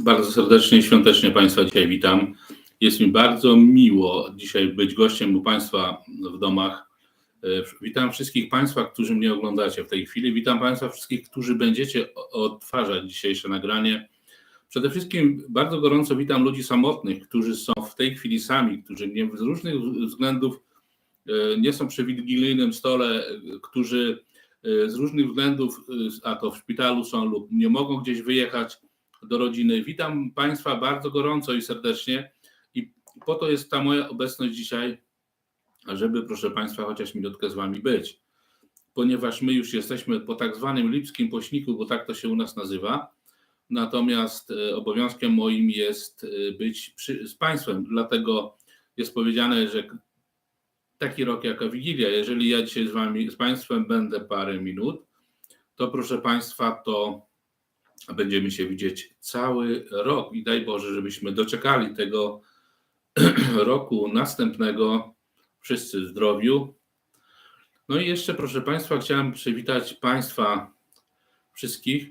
Bardzo serdecznie świątecznie Państwa dzisiaj witam. Jest mi bardzo miło dzisiaj być gościem u Państwa w domach. Witam wszystkich Państwa, którzy mnie oglądacie w tej chwili. Witam Państwa wszystkich, którzy będziecie odtwarzać dzisiejsze nagranie. Przede wszystkim bardzo gorąco witam ludzi samotnych, którzy są w tej chwili sami, którzy z różnych względów e, nie są przy wigilijnym stole, którzy e, z różnych względów, a to w szpitalu są lub nie mogą gdzieś wyjechać do rodziny. Witam Państwa bardzo gorąco i serdecznie. I po to jest ta moja obecność dzisiaj, żeby proszę Państwa chociaż minutkę z Wami być, ponieważ my już jesteśmy po tak zwanym lipskim pośniku, bo tak to się u nas nazywa, natomiast e, obowiązkiem moim jest być przy, z Państwem, dlatego jest powiedziane, że taki rok jaka Wigilia, jeżeli ja dzisiaj z Wami, z Państwem będę parę minut, to proszę Państwa, to będziemy się widzieć cały rok i daj Boże, żebyśmy doczekali tego roku następnego, wszyscy w zdrowiu. No i jeszcze, proszę Państwa, chciałem przywitać Państwa wszystkich,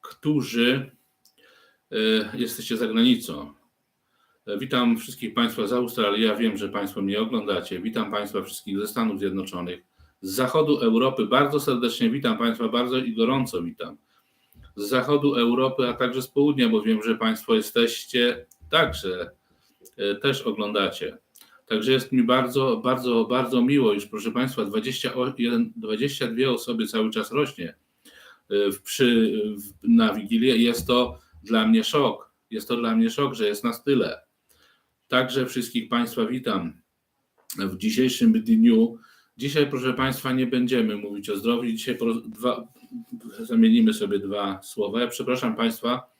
którzy e, jesteście za granicą. Witam wszystkich Państwa z Australii. Ja wiem, że Państwo mnie oglądacie. Witam Państwa wszystkich ze Stanów Zjednoczonych, z zachodu Europy. Bardzo serdecznie witam Państwa, bardzo i gorąco witam z zachodu Europy, a także z południa, bo wiem, że Państwo jesteście także e, też oglądacie. Także jest mi bardzo, bardzo, bardzo miło. Już proszę Państwa, 21, 22 osoby cały czas rośnie e, przy, na Wigilię. Jest to dla mnie szok. Jest to dla mnie szok, że jest nas tyle. Także wszystkich Państwa witam w dzisiejszym dniu. Dzisiaj, proszę Państwa, nie będziemy mówić o zdrowiu. Dzisiaj dwa, zamienimy sobie dwa słowa. Ja przepraszam Państwa,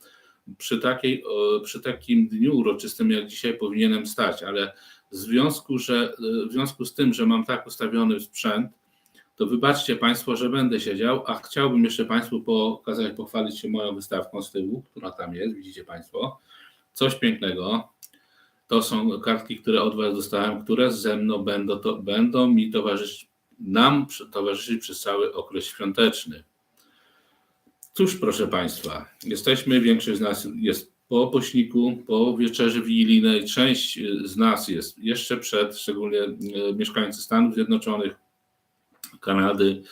przy, takiej, przy takim dniu uroczystym jak dzisiaj powinienem stać, ale w związku, że, w związku z tym, że mam tak ustawiony sprzęt, to wybaczcie Państwo, że będę siedział, a chciałbym jeszcze Państwu pokazać, pochwalić się moją wystawką z tyłu, która tam jest, widzicie Państwo. Coś pięknego. To są kartki, które od Was dostałem, które ze mną będą, to, będą mi towarzyszyć, nam towarzyszyć przez cały okres świąteczny. Cóż, proszę Państwa, jesteśmy, większość z nas jest po pośniku, po wieczerzy wigilijnej, część z nas jest jeszcze przed, szczególnie e, mieszkańcy Stanów Zjednoczonych, Kanady,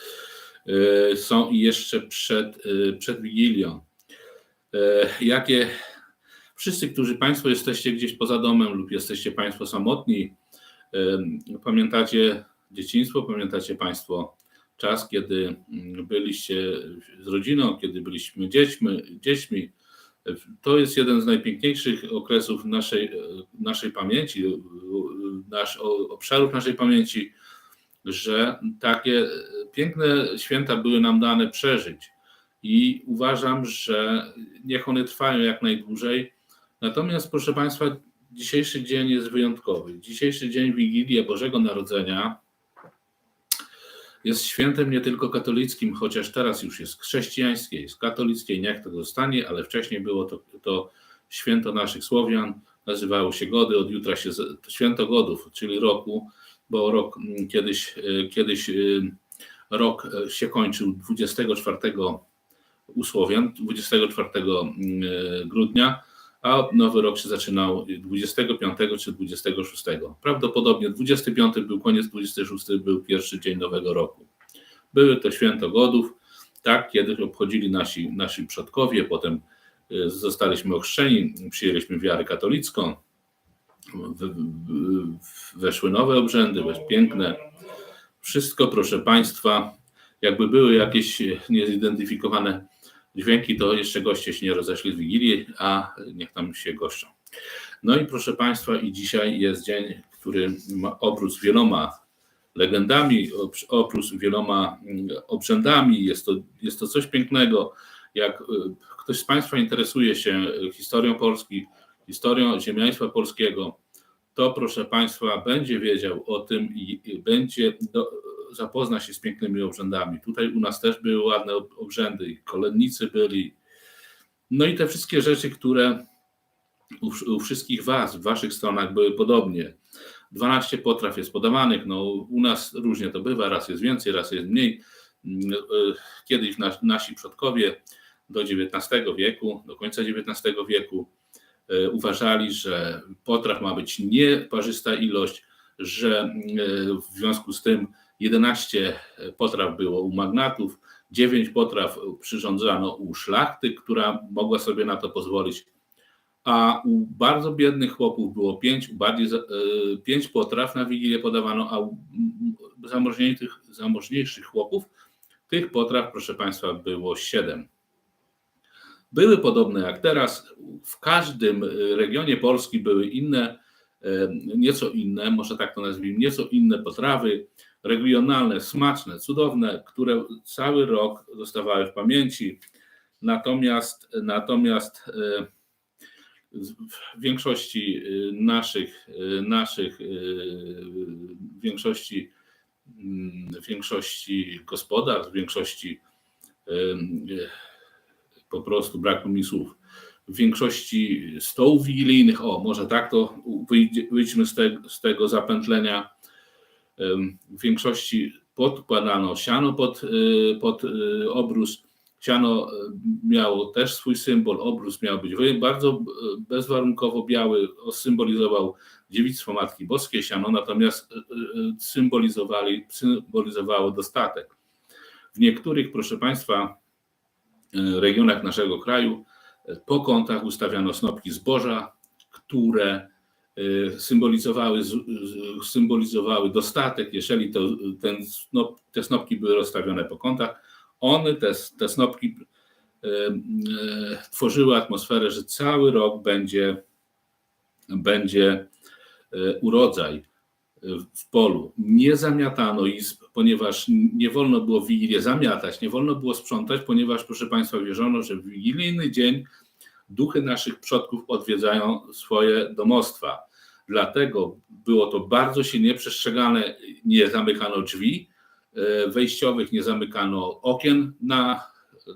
e, są jeszcze przed, e, przed Wigilią. Jakie wszyscy, którzy Państwo jesteście gdzieś poza domem lub jesteście Państwo samotni, pamiętacie dzieciństwo, pamiętacie Państwo czas, kiedy mm, byliście z rodziną, kiedy byliśmy dziećmi, dziećmi. To jest jeden z najpiękniejszych okresów naszej, naszej pamięci, nasz, obszarów naszej pamięci, że takie piękne święta były nam dane przeżyć. I uważam, że niech one trwają jak najdłużej. Natomiast, proszę Państwa, dzisiejszy dzień jest wyjątkowy. Dzisiejszy dzień Wigilia Bożego Narodzenia jest świętem nie tylko katolickim, chociaż teraz już jest chrześcijańskie, jest katolickie, niech to zostanie, ale wcześniej było to, to święto naszych Słowian, nazywało się Gody, od jutra się święto Godów, czyli roku, bo rok mm, kiedyś, e, kiedyś e, rok e, się kończył 24 u Słowian, 24 grudnia, a nowy rok się zaczynał 25 czy 26. Prawdopodobnie 25 był koniec, 26 był pierwszy dzień nowego roku. Były to święto godów, tak kiedyś obchodzili nasi, nasi przodkowie, potem y, zostaliśmy ochrzczeni, przyjęliśmy wiarę katolicką, weszły nowe obrzędy, piękne. Wszystko, proszę Państwa, jakby były jakieś niezidentyfikowane dźwięki, to jeszcze goście się nie rozeszli z Wigilii, a niech tam się goszczą. No i proszę Państwa, i dzisiaj jest dzień, który ma oprócz wieloma legendami, oprócz wieloma mm, obrzędami, jest to, jest to coś pięknego. Jak y, ktoś z Państwa interesuje się historią Polski, historią ziemiaństwa polskiego, to proszę Państwa, będzie wiedział o tym i będzie do, zapozna się z pięknymi obrzędami. Tutaj u nas też były ładne obrzędy, i kolennicy byli. No i te wszystkie rzeczy, które u, u wszystkich Was, w Waszych stronach były podobnie. 12 potraw jest podawanych, no u nas różnie to bywa, raz jest więcej, raz jest mniej. Kiedyś nasi przodkowie do XIX wieku, do końca XIX wieku e, uważali, że potraw ma być nieparzysta ilość, że e, w związku z tym 11 potraw było u magnatów, 9 potraw przyrządzano u szlachty, która mogła sobie na to pozwolić, a u bardzo biednych chłopów było 5, u bardziej za- e, pięć potraw na Wigilię podawano, a u zamożniejszych, zamożniejszych chłopów tych potraw, proszę Państwa, było 7. Były podobne jak teraz. W każdym y, regionie Polski były inne, e, nieco inne, może tak to nazwijmy, nieco inne potrawy regionalne, smaczne, cudowne, które cały rok zostawały w pamięci. Natomiast, natomiast e, w większości y, naszych, y, naszych w większości, mm, w większości gospodarstw, w większości po prostu brakło mi słów. W większości stołów wigilijnych, o może tak to wyjdźmy z, te, z tego zapętlenia. W większości podkładano siano pod, y, pod y, obrus. Siano y, miało też swój symbol, obrus miał być bardzo bezwarunkowo biały, symbolizował dziewictwo Matki Boskiej, siano natomiast symbolizowali, symbolizowało dostatek. W niektórych, proszę Państwa, regionach naszego kraju po kątach ustawiano snopki zboża, które symbolizowały, z- z- symbolizowały dostatek. Jeżeli to, ten te snopki były rozstawione po kątach, one, te, te snopki e, e, tworzyły atmosferę, że cały rok będzie, będzie urodzaj w polu. Nie zamiatano izb, ponieważ nie wolno było w Wigilię zamiatać, nie wolno było sprzątać, ponieważ, proszę Państwa, wierzono, że w wigilijny dzień duchy naszych przodków odwiedzają swoje domostwa. Dlatego było to bardzo silnie przestrzegane. Nie zamykano drzwi e, wejściowych, nie zamykano okien na,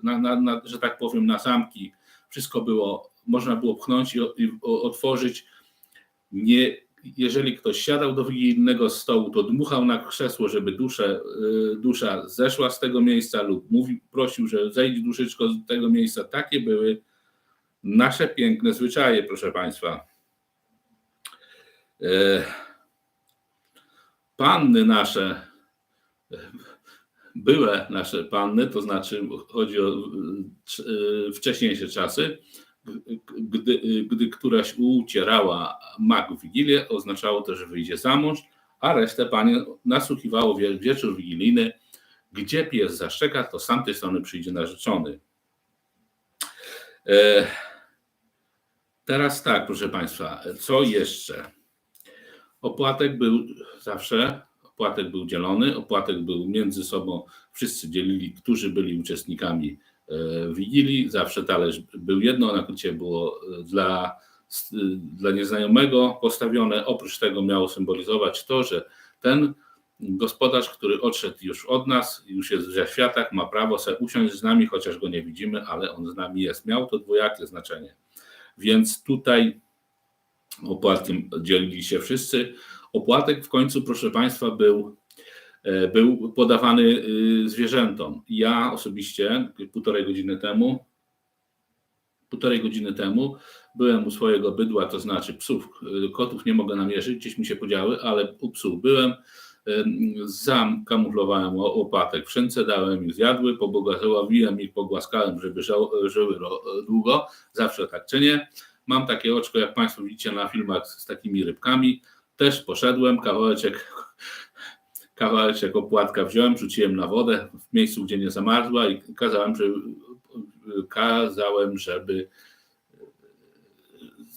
na, na, na że tak powiem, na zamki. Wszystko było, można było pchnąć i, i otworzyć. Nie, jeżeli ktoś siadał do wigilijnego stołu, to dmuchał na krzesło, żeby y, dusza zeszła z tego miejsca lub prosił, że zejdź duszyczko z tego miejsca. Takie były nasze piękne zwyczaje, proszę Państwa. E, Panny nasze, były nasze panny, to znaczy chodzi o e, wcześniejsze czasy, gdy, gdy któraś ucierała mak w Wigilię, oznaczało to, że wyjdzie za mąż, a resztę panie nasłuchiwało wie- wieczór wigilijny, gdzie pies zaszczeka, to z tamtej strony przyjdzie narzeczony. E, Teraz tak, proszę Państwa, co jeszcze? Opłatek był zawsze, opłatek był dzielony, opłatek był między sobą, wszyscy dzielili, którzy byli uczestnikami e, Wigilii, zawsze talerz był jedno, nakrycie było e, dla, s- dla nieznajomego postawione, oprócz tego miało symbolizować to, że ten gospodarz, który odszedł już od nas, już jest w światach, ma prawo sobie usiąść z nami, chociaż go nie widzimy, ale on z nami jest. Miał to dwojakie znaczenie. Więc tutaj opłatkiem dzielili się wszyscy. Opłatek w końcu, proszę Państwa, był, e, był podawany y, zwierzętom. Ja osobiście półtorej godziny temu, półtorej godziny temu byłem u swojego bydła, to znaczy psów, y, kotów nie mogę namierzyć, gdzieś mi się podziały, ale u psów byłem, zakamuflowałem łopatek, wszędzie dałem ich zjadły, pobłogosławiłem ich, pogłaskałem, żeby żyły długo, zawsze tak czynię. Mam takie oczko, jak Państwo widzicie na filmach z takimi rybkami, też poszedłem, kawałeczek, kawałeczek opłatka wziąłem, rzuciłem na wodę w miejscu, gdzie nie zamarzła i kazałem, żeby, kazałem, żeby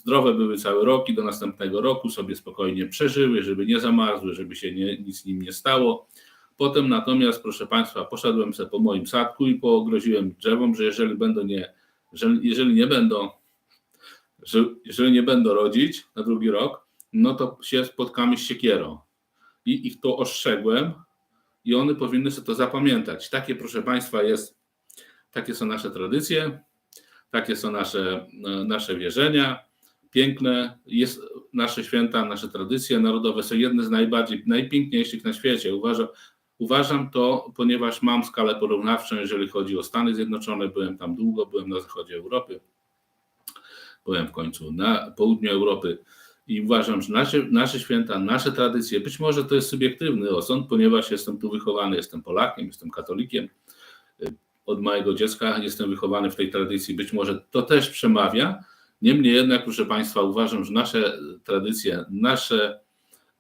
zdrowe były cały rok i do następnego roku sobie spokojnie przeżyły, żeby nie zamarzły, żeby się nie, nic nim nie stało. Potem natomiast, proszę Państwa, poszedłem sobie po moim sadku i pogroziłem drzewom, że jeżeli będą nie, że jeżeli nie będą, że jeżeli nie będą rodzić na drugi rok, no to się spotkamy z siekierą. I ich to ostrzegłem i one powinny sobie to zapamiętać. Takie, proszę Państwa, jest, takie są nasze tradycje, takie są nasze, e, nasze wierzenia piękne. Jest nasze święta, nasze tradycje narodowe są jedne z najbardziej, najpiękniejszych na świecie. Uważam, Uważam to, ponieważ mam skalę porównawczą, jeżeli chodzi o Stany Zjednoczone. Byłem tam długo, byłem na zachodzie Europy, byłem w końcu na południu Europy i uważam, że nasze, nasze święta, nasze tradycje, być może to jest subiektywny osąd, ponieważ jestem tu wychowany, jestem Polakiem, jestem katolikiem. Od małego dziecka jestem wychowany w tej tradycji, być może to też przemawia. Niemniej jednak, proszę Państwa, uważam, że nasze tradycje, nasze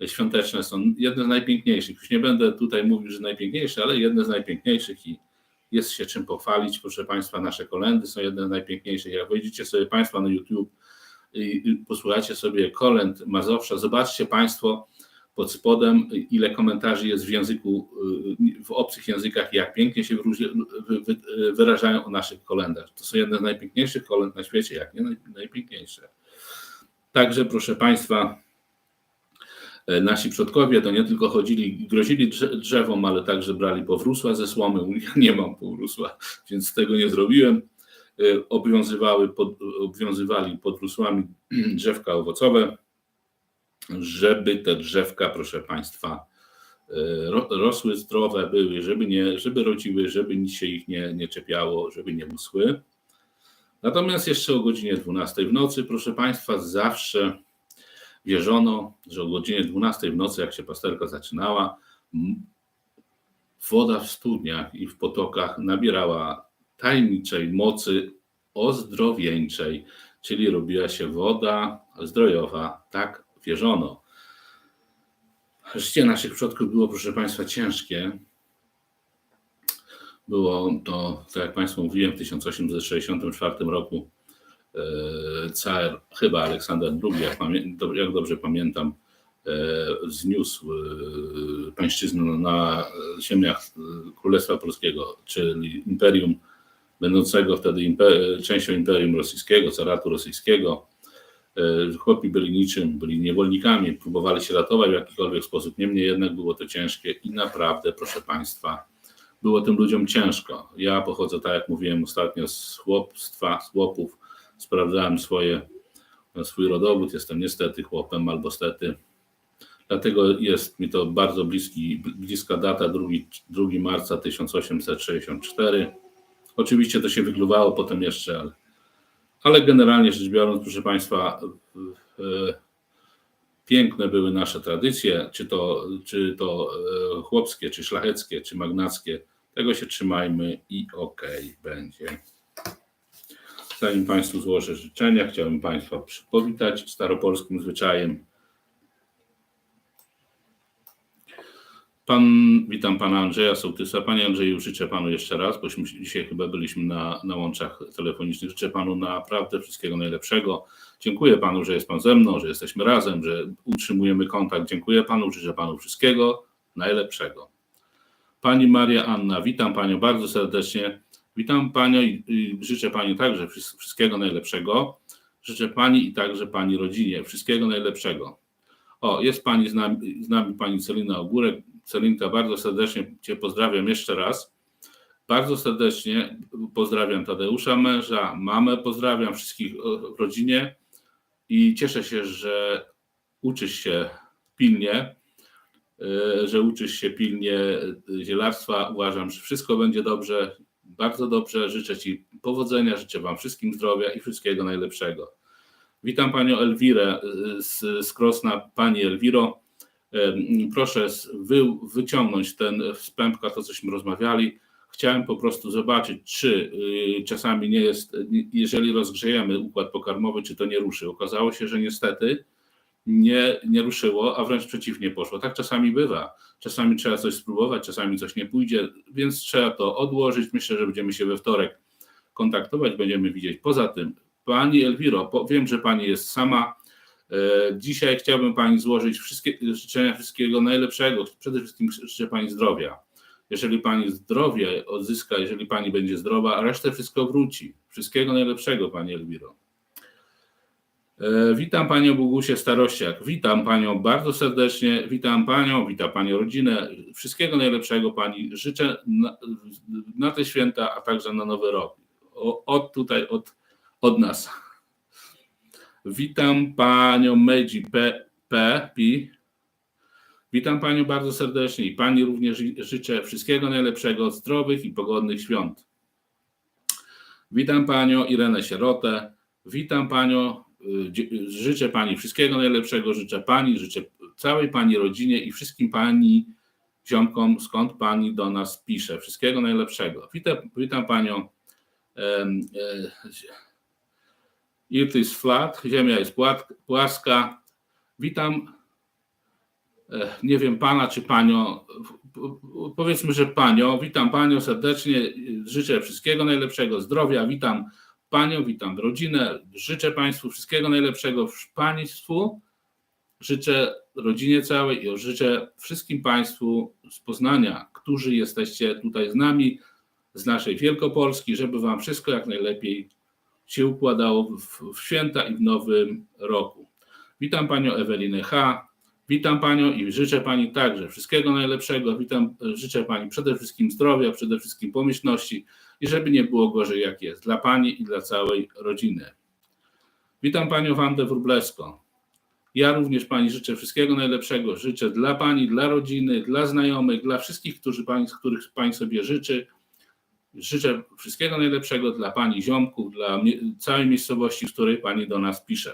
świąteczne są jedne z najpiękniejszych. Już nie będę tutaj mówił, że najpiękniejsze, ale jedne z najpiękniejszych i jest się czym pochwalić. Proszę Państwa, nasze kolendy są jedne z najpiękniejszych. Jak wejdziecie sobie Państwo na YouTube i posłuchajcie sobie kolęd Mazowsza, zobaczcie Państwo pod spodem, ile komentarzy jest w języku, w obcych językach i jak pięknie się wyrażają o naszych kolendach. To są jedne z najpiękniejszych kolęd na świecie, jak nie najpiękniejsze. Także, proszę Państwa, E, nasi przodkowie to nie tylko chodzili, grozili drzewom, ale także brali powrósła ze słomy. Ja nie mam powrósła, więc tego nie zrobiłem. E, obowiązywały, pod, obowiązywali podrósłami drzewka owocowe, żeby te drzewka, proszę Państwa, e, rosły zdrowe były, żeby, nie, żeby rodziły, żeby nic się ich nie, nie czepiało, żeby nie uschły. Natomiast jeszcze o godzinie 12 w nocy, proszę Państwa, zawsze wierzono, że o godzinie 12 w nocy, jak się pasterka zaczynała, woda w studniach i w potokach nabierała tajemniczej mocy ozdrowieńczej, czyli robiła się woda zdrojowa. Tak wierzono. Życie naszych przodków było, proszę Państwa, ciężkie. Było to, tak jak Państwu mówiłem, w 1864 roku E, car, chyba Aleksander II, jak, jak dobrze pamiętam, e, zniósł e, pańszczyznę na ziemiach Królestwa Polskiego, czyli imperium, będącego wtedy imper, częścią imperium rosyjskiego, caratu rosyjskiego. Chłopi byli niczym, byli niewolnikami, próbowali się ratować w jakikolwiek sposób, niemniej jednak było to ciężkie i naprawdę, proszę Państwa, było tym ludziom ciężko. Ja pochodzę, tak jak mówiłem ostatnio, z chłopstwa, z chłopów, sprawdzałem swoje, swój rodowód, jestem niestety chłopem albo stety. Dlatego jest mi to bardzo bliski, bliska data 2, 2 marca 1864. Oczywiście to się wygluwało potem jeszcze, ale, ale generalnie rzecz biorąc, proszę Państwa, piękne były nasze tradycje, czy to, czy to e, chłopskie, czy szlacheckie, czy magnackie. Tego się trzymajmy i okej okay, będzie. Zanim Państwu złożę życzenia, chciałbym Państwa przywitać staropolskim zwyczajem. Pan, witam Pana Andrzeja Sołtysa. Panie Andrzeju, życzę Panu jeszcze raz, bośmy dzisiaj chyba byliśmy na, na łączach telefonicznych. Życzę Panu naprawdę wszystkiego najlepszego. Dziękuję Panu, że jest Pan ze mną, że jesteśmy razem, że utrzymujemy kontakt. Dziękuję Panu, życzę Panu wszystkiego najlepszego. Pani Maria Anna, witam Panią bardzo serdecznie. Witam Panią i życzę Pani także wszystkiego najlepszego. Życzę Pani i także Pani rodzinie wszystkiego najlepszego. O, jest Pani z nami, z nami Pani Celina Ogórek. Celinka, bardzo serdecznie Cię pozdrawiam jeszcze raz. Bardzo serdecznie pozdrawiam Tadeusza, męża, mamę, pozdrawiam wszystkich w rodzinie i cieszę się, że uczysz się pilnie, e, że uczysz się pilnie zielarstwa. Uważam, że wszystko będzie dobrze bardzo dobrze. Życzę Ci powodzenia, życzę Wam wszystkim zdrowia i wszystkiego najlepszego. Witam Panią Elwirę y, z, z Krosna. Pani Elwiro, proszę wy, wyciągnąć ten z pępka, to cośmy rozmawiali. Chciałem po prostu zobaczyć, czy y, czasami nie jest, jeżeli rozgrzejemy układ pokarmowy, czy to nie ruszy. Okazało się, że niestety nie, nie ruszyło, a wręcz przeciwnie poszło. Tak czasami bywa. Czasami trzeba coś spróbować, czasami coś nie pójdzie, więc trzeba to odłożyć. Myślę, że będziemy się we wtorek kontaktować, będziemy widzieć. Poza tym, Pani Elwiro, wiem, że Pani jest sama. E, dzisiaj chciałbym Pani złożyć wszystkie życzenia wszystkiego najlepszego. Przede wszystkim życzę Pani zdrowia. Jeżeli Pani zdrowie odzyska, jeżeli Pani będzie zdrowa, a resztę wszystko wróci. Wszystkiego najlepszego, Pani Elwiro. E, witam Panią Bogusie Starościak. Witam Panią bardzo serdecznie. Witam Panią, witam Panią rodzinę. Wszystkiego najlepszego Pani życzę na, na te święta, a także na nowy rok. O, od tutaj, od, od nas. Witam Panią Medzi P, P, P. Witam Panią bardzo serdecznie i Pani również ży- życzę wszystkiego najlepszego, zdrowych i pogodnych świąt. Witam Panią Irenę Sierotę, witam Panią, y, życzę Pani wszystkiego najlepszego, życzę Pani, życzę całej Pani rodzinie i wszystkim Pani ziomkom, skąd Pani do nas pisze. Wszystkiego najlepszego. Witam, witam Panią e, Earth is flat, ziemia jest płaska. Witam, e, nie wiem pana czy panią, powiedzmy, że panią. Witam panią serdecznie, życzę wszystkiego najlepszego, zdrowia, witam panią, witam rodzinę, życzę państwu wszystkiego najlepszego, państwu, życzę rodzinie całej i życzę wszystkim państwu z Poznania, którzy jesteście tutaj z nami, z naszej Wielkopolski, żeby wam wszystko jak najlepiej się układało w, w święta i w nowym roku. Witam panią Ewelinę H. Witam panią i życzę pani także wszystkiego najlepszego. Witam, życzę pani przede wszystkim zdrowia, przede wszystkim pomyślności i żeby nie było gorzej jak jest dla pani i dla całej rodziny. Witam panią Wandę Wróblewską. Ja również pani życzę wszystkiego najlepszego. Życzę dla pani, dla rodziny, dla znajomych, dla wszystkich, którzy pani, których pani sobie życzy. Życzę wszystkiego najlepszego dla Pani ziomków, dla całej miejscowości, z której Pani do nas pisze.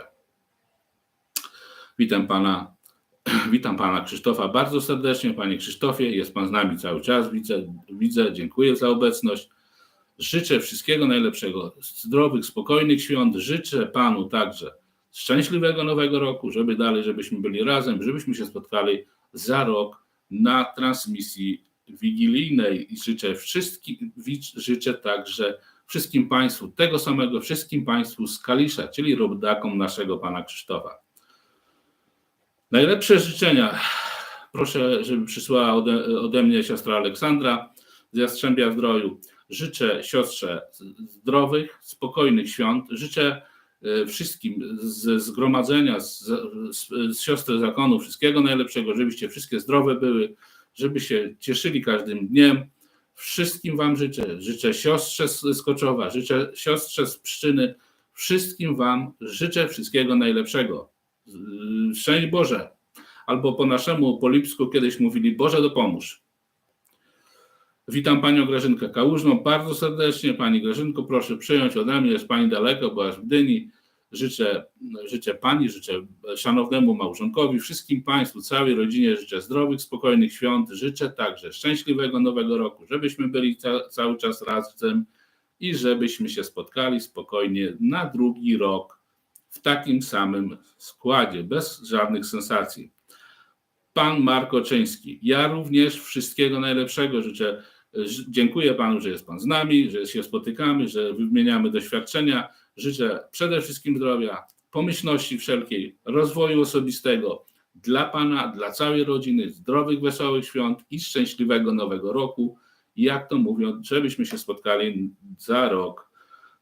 Witam Pana, witam Pana Krzysztofa bardzo serdecznie. Panie Krzysztofie, jest Pan z nami cały czas, widzę, widzę dziękuję za obecność. Życzę wszystkiego najlepszego, zdrowych, spokojnych świąt. Życzę Panu także szczęśliwego nowego roku, żeby dalej, żebyśmy byli razem, żebyśmy się spotkali za rok na transmisji wigilijnej i życzę wszystkim, życzę także wszystkim Państwu tego samego, wszystkim Państwu z Kalisza, czyli rodakom naszego Pana Krzysztofa. Najlepsze życzenia proszę, żeby przysłała ode, ode mnie siostra Aleksandra z Jastrzębia Zdroju. Życzę siostrze zdrowych, spokojnych świąt. Życzę e, wszystkim ze zgromadzenia, z, z, z siostry zakonu wszystkiego najlepszego, żebyście wszystkie zdrowe były, żeby się cieszyli każdym dniem. Wszystkim Wam życzę. Życzę siostrze z z Koczowa, życzę siostrze z Pszczyny. Wszystkim Wam życzę wszystkiego najlepszego. Szczęść Boże. Albo po naszemu, po lipsku kiedyś mówili Boże dopomóż. Witam Panią Grażynkę Kałużną bardzo serdecznie. Pani Grażynko, proszę przyjąć ode mnie, jest Pani daleko, bo aż w Gdyni. Życzę, życzę Pani, życzę szanownemu małżonkowi, wszystkim Państwu, całej rodzinie życzę zdrowych, spokojnych świąt. Życzę także szczęśliwego nowego roku, żebyśmy byli ca- cały czas razem i żebyśmy się spotkali spokojnie na drugi rok w takim samym składzie, bez żadnych sensacji. Pan Marko Czyński, ja również wszystkiego najlepszego życzę. Dziękuję Panu, że jest Pan z nami, że się spotykamy, że wymieniamy doświadczenia. Życzę przede wszystkim zdrowia, pomyślności wszelkiej, rozwoju osobistego dla Pana, dla całej rodziny, zdrowych, wesołych świąt i szczęśliwego nowego roku. Jak to mówią, żebyśmy się spotkali za rok.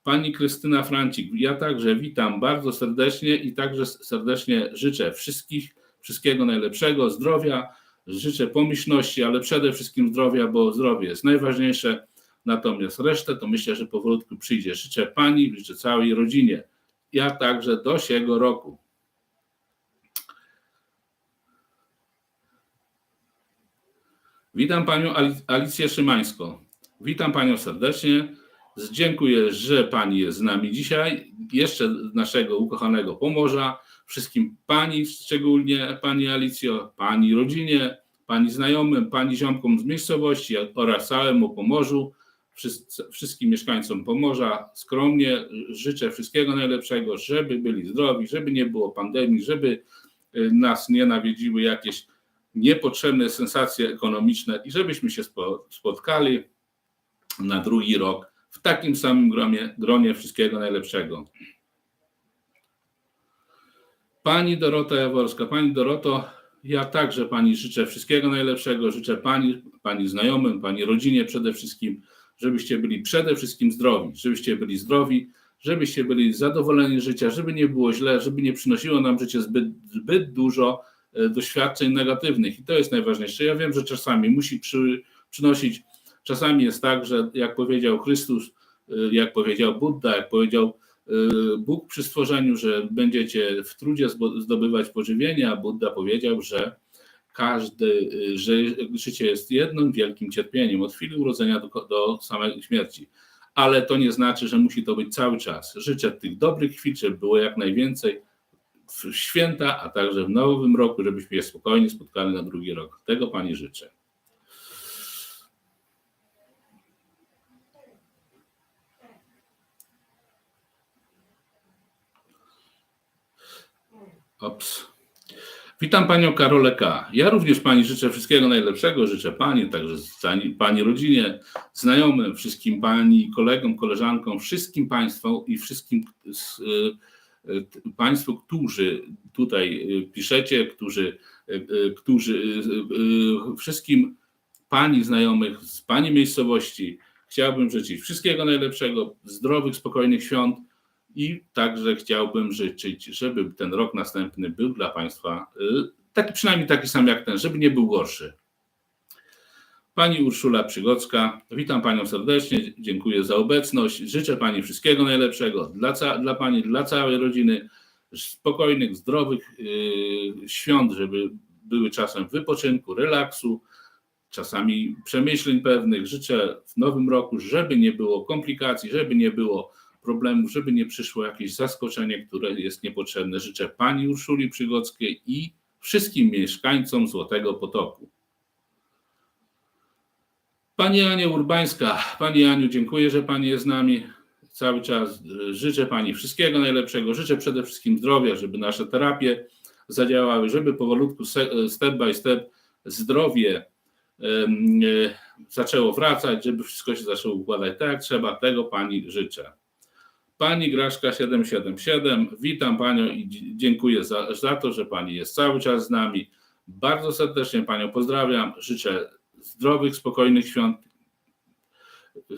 Pani Krystyna Francik, ja także witam bardzo serdecznie i także serdecznie życzę wszystkich wszystkiego najlepszego, zdrowia, życzę pomyślności, ale przede wszystkim zdrowia, bo zdrowie jest najważniejsze. Natomiast resztę to myślę, że powolutku przyjdzie. Życzę Pani, życzę całej rodzinie. Ja także do siego roku. Witam Panią Ali- Alicję Szymańską. Witam Panią serdecznie. Dziękuję, że Pani jest z nami dzisiaj. Jeszcze naszego ukochanego Pomorza. Wszystkim Pani, szczególnie Pani Alicjo, Pani rodzinie, Pani znajomym, Pani ziomkom z miejscowości oraz całemu Pomorzu. Wszyscy, wszystkim mieszkańcom Pomorza skromnie życzę wszystkiego najlepszego, żeby byli zdrowi, żeby nie było pandemii, żeby y, nas nie nawiedziły jakieś niepotrzebne sensacje ekonomiczne i żebyśmy się spo, spotkali na drugi rok w takim samym gronie, gronie wszystkiego najlepszego. Pani Dorota Jaworska, Pani Doroto, ja także Pani życzę wszystkiego najlepszego, życzę Pani, Pani znajomym, Pani rodzinie przede wszystkim, żebyście byli przede wszystkim zdrowi, żebyście byli zdrowi, żebyście byli zadowoleni z życia, żeby nie było źle, żeby nie przynosiło nam życie zbyt, zbyt dużo e, doświadczeń negatywnych i to jest najważniejsze. Ja wiem, że czasami musi przy, przynosić, czasami jest tak, że jak powiedział Chrystus, e, jak powiedział Buddha, jak powiedział e, Bóg przy stworzeniu, że będziecie w trudzie zdobywać pożywienie, a Buddha powiedział, że każdy, y, że życie jest jednym wielkim cierpieniem od chwili urodzenia do, do samej śmierci. Ale to nie znaczy, że musi to być cały czas. Życzę tych dobrych chwil, żeby było jak najwięcej w święta, a także w nowym roku, żebyśmy je spokojnie spotkali na drugi rok. Tego Pani życzę. Ops. Witam Panią Karolę K. Ja również Pani życzę wszystkiego najlepszego. Życzę Pani, także Pani rodzinie, znajomym, wszystkim Pani kolegom, koleżankom, wszystkim Państwu i wszystkim y, y, Państwu, którzy tutaj y, piszecie, którzy, którzy wszystkim Pani znajomych z Pani miejscowości chciałbym życzyć wszystkiego najlepszego, zdrowych, spokojnych świąt i także chciałbym życzyć, żeby ten rok następny był dla Państwa y, taki przynajmniej taki sam jak ten, żeby nie był gorszy. Pani Urszula Przygocka, witam Panią serdecznie, dziękuję za obecność. Życzę Pani wszystkiego najlepszego dla, dla Pani, dla całej rodziny, spokojnych, zdrowych yy, świąt, żeby były czasem wypoczynku, relaksu, czasami przemyśleń pewnych. Życzę w nowym roku, żeby nie było komplikacji, żeby nie było problemów, żeby nie przyszło jakieś zaskoczenie, które jest niepotrzebne. Życzę Pani Urszuli Przygockiej i wszystkim mieszkańcom Złotego Potoku. Pani Ania Urbańska, Pani Aniu, dziękuję, że Pani jest z nami cały czas. Życzę Pani wszystkiego najlepszego. Życzę przede wszystkim zdrowia, żeby nasze terapie zadziałały, żeby powolutku, step by step, zdrowie zaczęło wracać, żeby wszystko się zaczęło układać tak jak trzeba. Tego Pani życzę. Pani Graszka 777, witam Panią i dziękuję za, za to, że Pani jest cały czas z nami. Bardzo serdecznie Panią pozdrawiam. Życzę zdrowych, spokojnych świąt.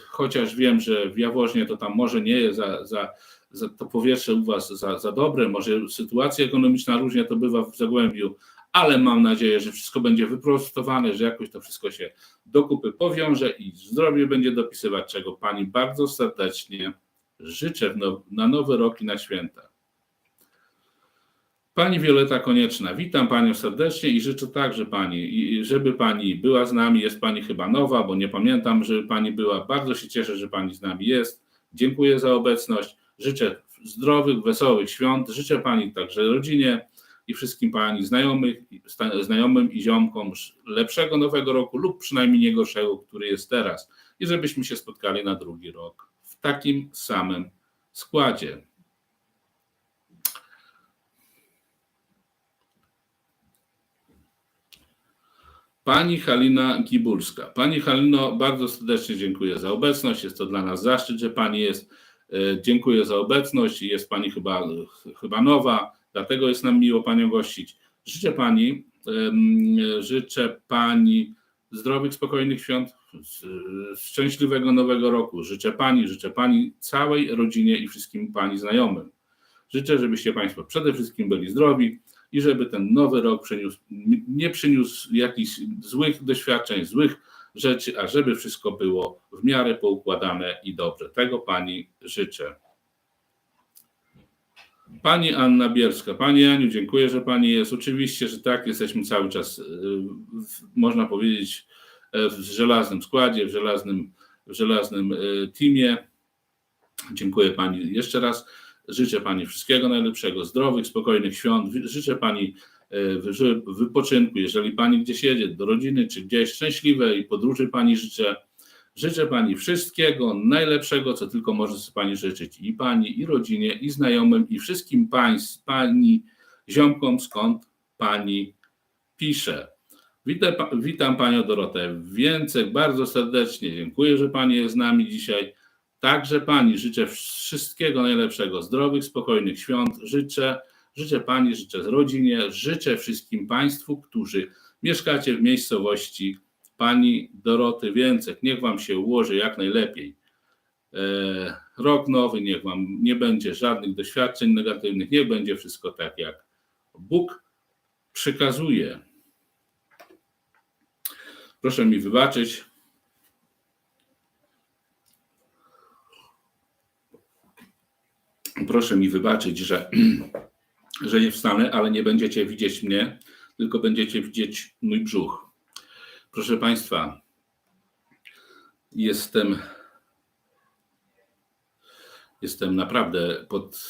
Chociaż wiem, że w Jaworznie to tam może nie jest za, za, za to powietrze u Was za, za dobre, może sytuacja ekonomiczna różnie to bywa w Zagłębiu, ale mam nadzieję, że wszystko będzie wyprostowane, że jakoś to wszystko się do kupy powiąże i zdrowie będzie dopisywać, czego Pani bardzo serdecznie życzę na nowy rok i na święta. Pani Wioleta Konieczna, witam Panią serdecznie i życzę także Pani, żeby Pani była z nami. Jest Pani chyba nowa, bo nie pamiętam, żeby Pani była. Bardzo się cieszę, że Pani z nami jest. Dziękuję za obecność. Życzę zdrowych, wesołych świąt. Życzę Pani także rodzinie i wszystkim Pani znajomych, znajomym i ziomkom lepszego nowego roku lub przynajmniej nie gorszego, który jest teraz. I żebyśmy się spotkali na drugi rok w takim samym składzie. Pani Halina Gibulska. Pani Halino, bardzo serdecznie dziękuję za obecność. Jest to dla nas zaszczyt, że Pani jest. E, dziękuję za obecność. Jest Pani chyba, chyba nowa, dlatego jest nam miło Panią gościć. Życzę Pani, życzę Pani zdrowych, spokojnych świąt, szczęśliwego nowego roku. Życzę Pani, życzę Pani całej rodzinie i wszystkim Pani znajomym. Życzę, żebyście Państwo przede wszystkim byli zdrowi i żeby ten nowy rok przyniósł, nie przyniósł jakichś złych doświadczeń, złych rzeczy, a żeby wszystko było w miarę poukładane i dobrze. Tego Pani życzę. Pani Anna Bierska. Pani Aniu, dziękuję, że Pani jest. Oczywiście, że tak, jesteśmy cały czas, y, można powiedzieć, w żelaznym składzie, w żelaznym, w żelaznym e, teamie. Dziękuję Pani jeszcze raz. Życzę Pani wszystkiego najlepszego, zdrowych, spokojnych świąt. Życzę Pani e, wypoczynku, jeżeli Pani gdzieś jedzie, do rodziny czy gdzieś szczęśliwej podróży Pani życzę. Życzę Pani wszystkiego najlepszego, co tylko może sobie Pani życzyć i Pani, i rodzinie, i znajomym, i wszystkim Państw, Pani, ziomkom, skąd Pani pisze. Witam, witam Panią Dorotę Więcek bardzo serdecznie. Dziękuję, że Pani jest z nami dzisiaj. Także Pani życzę wszystkiego najlepszego, zdrowych, spokojnych świąt. Życzę, życzę Pani, życzę rodzinie, życzę wszystkim Państwu, którzy mieszkacie w miejscowości Pani Doroty Więcek. Niech Wam się ułoży jak najlepiej. E, rok nowy, niech Wam nie będzie żadnych doświadczeń negatywnych, niech będzie wszystko tak, jak Bóg przykazuje. Proszę mi wybaczyć. Proszę mi wybaczyć, że, że nie wstanę, ale nie będziecie widzieć mnie. tylko będziecie widzieć mój brzuch. Proszę Państwa, jestem, jestem naprawdę pod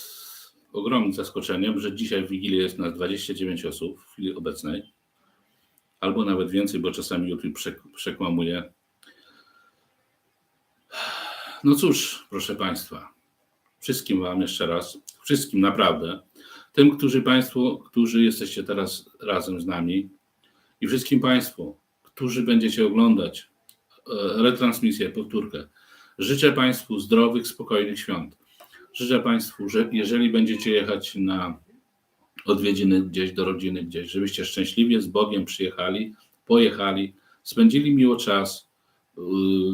ogromnym zaskoczeniem, że dzisiaj w Wigilię jest nas 29 osób w chwili obecnej, albo nawet więcej, bo czasami YouTube przek- przekłamuje. No cóż, proszę Państwa, wszystkim Wam jeszcze raz, wszystkim naprawdę, tym, którzy Państwo, którzy jesteście teraz razem z nami i wszystkim Państwu, którzy będziecie oglądać e, retransmisję, powtórkę. Życzę Państwu zdrowych, spokojnych świąt. Życzę Państwu, że jeżeli będziecie jechać na odwiedziny gdzieś do rodziny gdzieś, żebyście szczęśliwie z Bogiem przyjechali, pojechali, spędzili miło czas, y,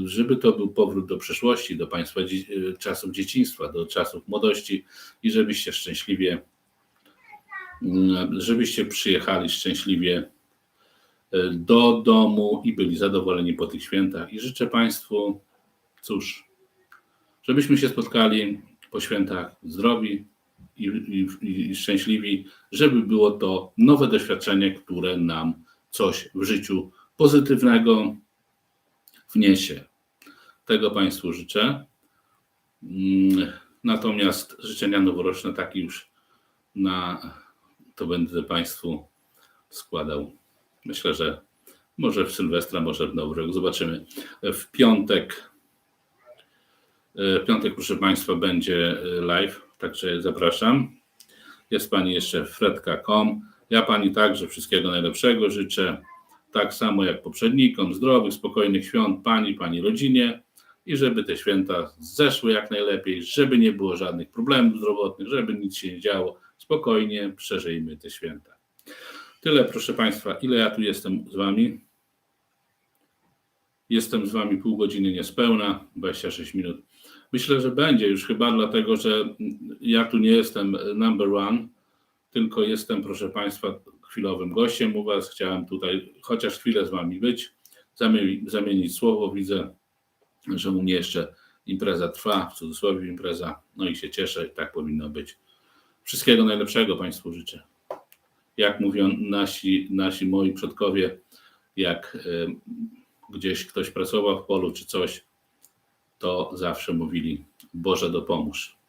żeby to był powrót do przeszłości, do Państwa y, czasów dzieciństwa, do czasów młodości i żebyście szczęśliwie, y, żebyście przyjechali szczęśliwie do domu i byli zadowoleni po tych świętach. I życzę Państwu, cóż, żebyśmy się spotkali po świętach zdrowi i, i, i szczęśliwi, żeby było to nowe doświadczenie, które nam coś w życiu pozytywnego wniesie. Tego Państwu życzę. Mm, Natomiast życzenia noworoczne takie już na to będę Państwu składał. Myślę, że może w Sylwestra, może w Nowy Rok. Zobaczymy. W piątek E, W piątek, proszę Państwa, będzie e, live, także zapraszam. Jest Pani jeszcze fredka.com. Ja Pani także wszystkiego najlepszego życzę. Tak samo jak poprzednikom, zdrowych, spokojnych świąt Pani, Pani rodzinie i żeby te święta zeszły jak najlepiej, żeby nie było żadnych problemów zdrowotnych, żeby nic się nie działo. Spokojnie przeżyjmy te święta. Tyle, proszę Państwa, ile ja tu jestem z Wami. Jestem z Wami pół godziny niespełna, 26 minut. Myślę, że będzie już chyba, dlatego że ja tu nie jestem number one, tylko jestem, proszę Państwa, chwilowym gościem u Was. Chciałem tutaj chociaż chwilę z Wami być, zamienić, słowo. Widzę, że u mnie jeszcze impreza trwa, w cudzysłowie impreza, no i się cieszę, tak powinno być. Wszystkiego najlepszego Państwu życzę. Jak mówią nasi, nasi moi przodkowie, jak y, gdzieś ktoś pracował w polu czy coś, to zawsze mówili: Boże, dopomóż.